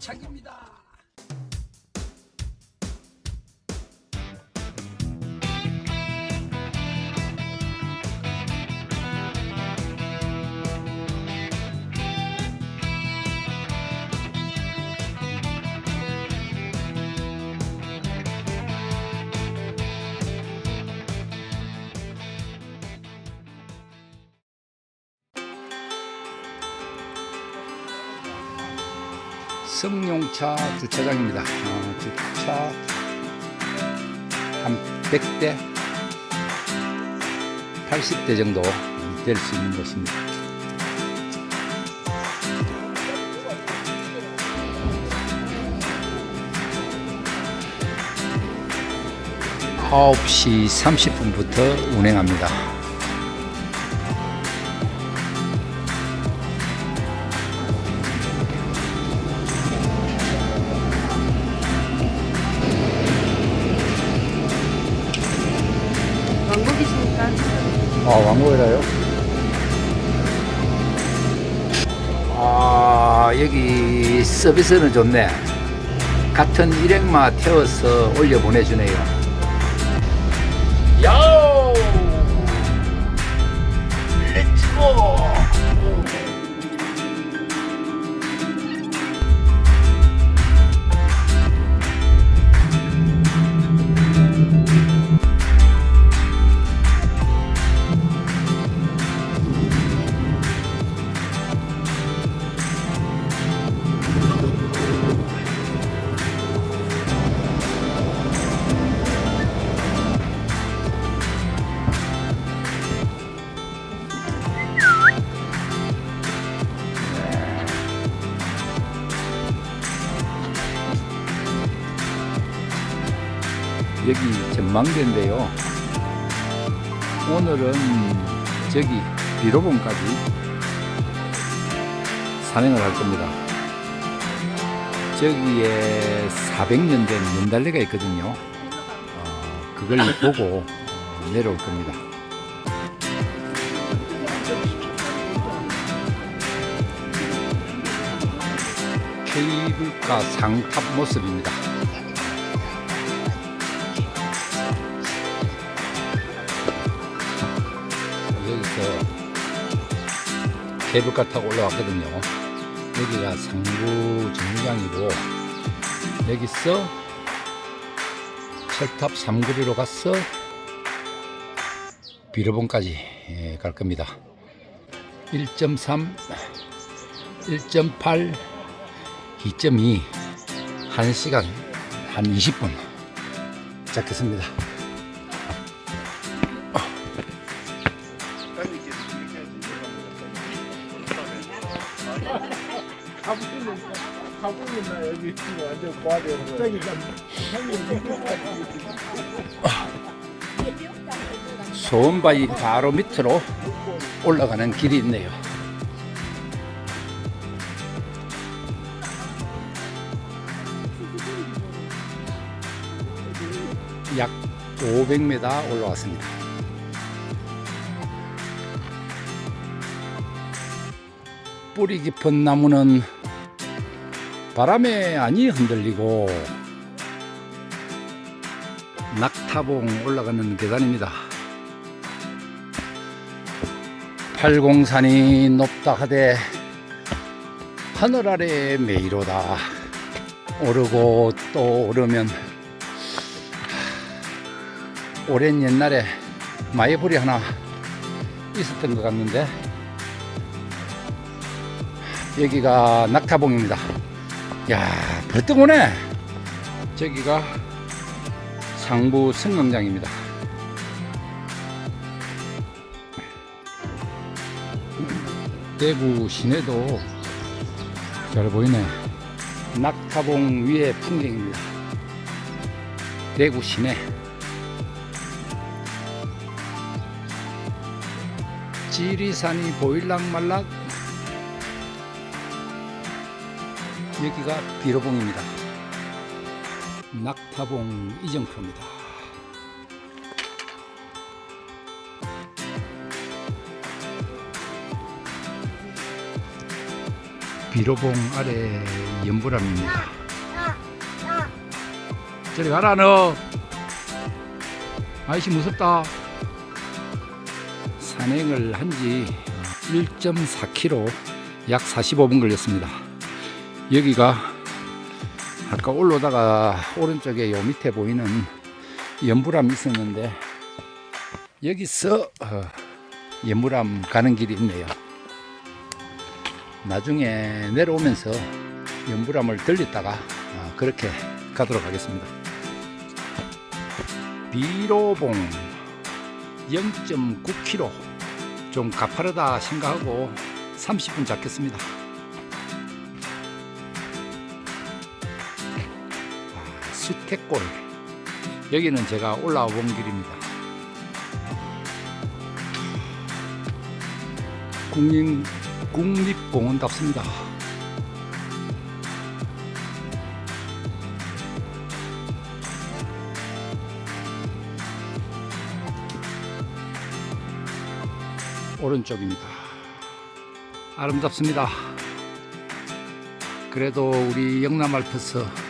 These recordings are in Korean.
착입니다. 성룡차 주차장입니다. 어, 주차 한 100대, 80대 정도 될 수 있는 곳입니다. 아홉 시 30분부터 운행합니다. 아, 왕고이라요? 아, 여기 서비스는 좋네. 같은 일행마 태워서 올려 보내주네요. 야 여기 전망대인데요. 오늘은 저기 비로봉까지 산행을 할 겁니다. 저기에 400년 된 연달래가 있거든요. 어, 그걸 보고 어, 내려올 겁니다. 케이블카 상탑 모습입니다. 케이블카 타고 올라왔거든요. 여기가 상부 정류장이고 여기서 철탑 3거리로 가서 비로봉까지 예, 갈 겁니다. 1.3, 1.8, 2.2, 1시간 한 20분 잡겠습니다. 소원바위 바로 밑으로 올라가는 길이 있네요. 약 500m 올라왔습니다. 뿌리 깊은 나무는 바람에 아니 흔들리고 낙타봉 올라가는 계단입니다. 팔공산이 높다 하되 하늘 아래 메이로다 오르고 또 오르면 하, 오랜 옛날에 마이불이 하나 있었던 것 같는데 여기가 낙타봉입니다 야 벌떡 오네 저기가 상부 승강장입니다 대구 시내도 잘 보이네. 낙타봉 위의 풍경입니다. 대구 시내. 지리산이 보일락 말락. 여기가 비로봉입니다. 낙타봉 이정표입니다. 비로봉 아래 연불암입니다. 저리 가라 너. 아이씨 무섭다. 산행을 한 지 1.4km 약 45분 걸렸습니다. 여기가 아까 올라오다가 오른쪽에 요 밑에 보이는 연불암이 있었는데 여기서 어, 연불암 가는 길이 있네요. 나중에 내려오면서 연불함을 들렸다가 아, 그렇게 가도록 하겠습니다. 비로봉 0.9km 좀 가파르다 생각하고 30분 잡겠습니다. 태골 여기는 제가 올라와 본 길입니다. 국립, 국립공원답습니다. 오른쪽입니다. 아름답습니다. 그래도 우리 영남 알프스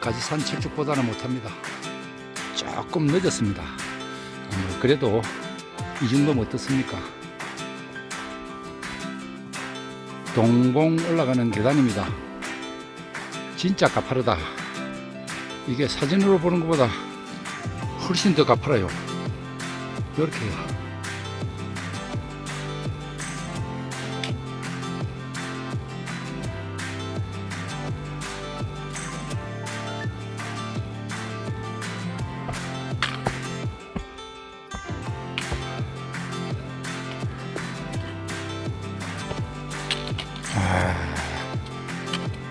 가지산 철쭉보다는 못합니다. 조금 늦었습니다. 어, 그래도 이 정도면 어떻습니까? 동봉 올라가는 계단입니다. 진짜 가파르다. 이게 사진으로 보는 것보다 훨씬 더 가파라요. 이렇게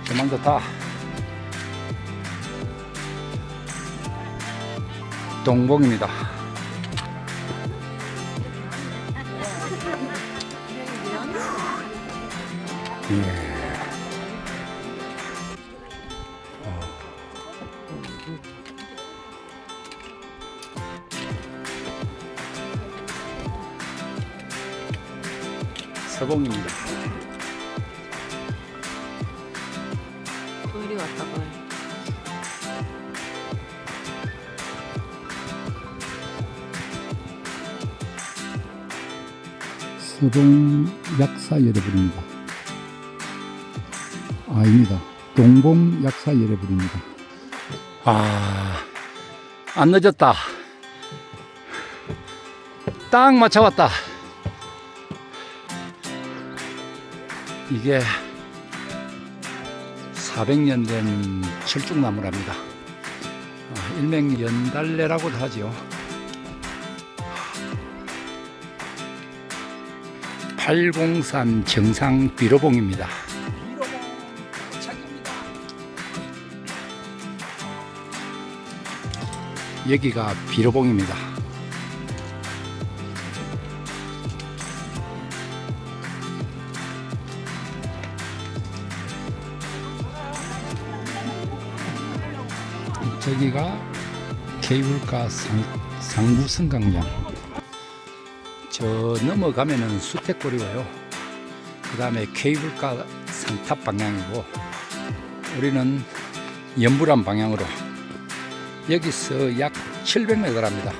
요. 조만 좋다. 동봉입니다. 예. 서봉입니다. 서봉 약사 여러분입니다. 아닙니다. 동봉 약사 여러분입니다. 아, 안 늦었다. 딱 맞춰왔다. 이게 400년 된 철쭉나무랍니다. 아, 일명 연달래라고도 하지요. 803 정상 비로봉입니다. 여기가 비로봉입니다. 저기가 케이블카 상, 상부승강장 저 넘어가면은 수태골이 와요. 그 다음에 케이블카 상탑 방향이고 우리는 연불암 방향으로 여기서 약 700m랍니다.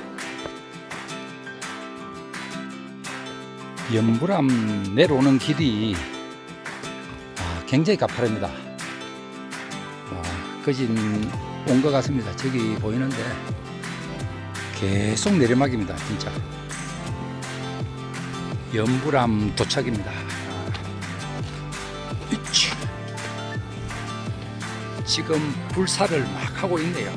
연불암 내려오는 길이 아, 굉장히 가파릅니다. 아, 거진 온 것 같습니다. 저기 보이는데 계속 내리막입니다. 진짜. 연불암 도착입니다. 이치. 지금 불사를 막 하고 있네요.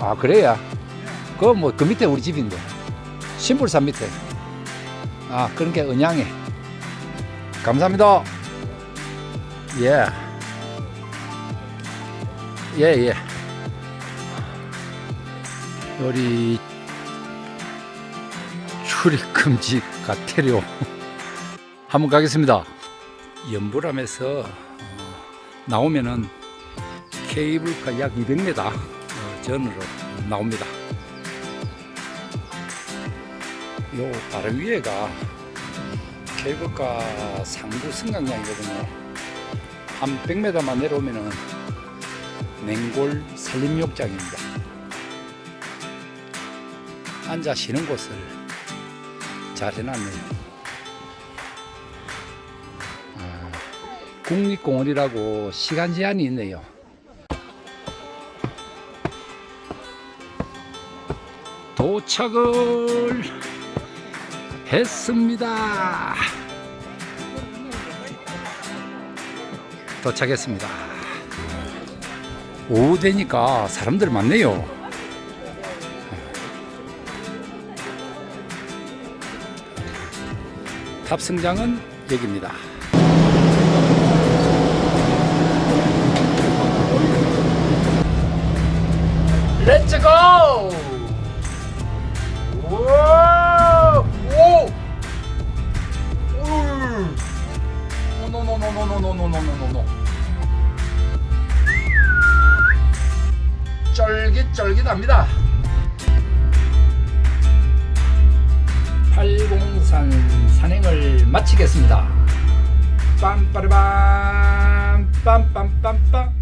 아 그래야? 그 뭐 그 밑에 우리 집인데 신불산 밑에. 아 그런 게 은양에. 감사합니다. 예. 예 예. 요리 출입금지 가태료 한번 가겠습니다. 연불암에서 어, 나오면은 케이블카 약 200m 어, 전으로 나옵니다. 요 바로 위에가 케이블카 상부 승강장이거든요. 한 100m만 내려오면은 냉골 산림욕장입니다. 앉아 쉬는 곳을 잘 해놨네요. 아, 국립공원이라고 시간 제한이 있네요. 도착을 했습니다. 도착했습니다. 오후 되니까 사람들 많네요. 탑승장은 여기입니다. 렛츠 고! 우와! 오! 울! 노노노노노노노노노노노 쫄깃쫄깃합니다. 803 산행을 마치겠습니다. 빰빠르밤 빰빰빰빰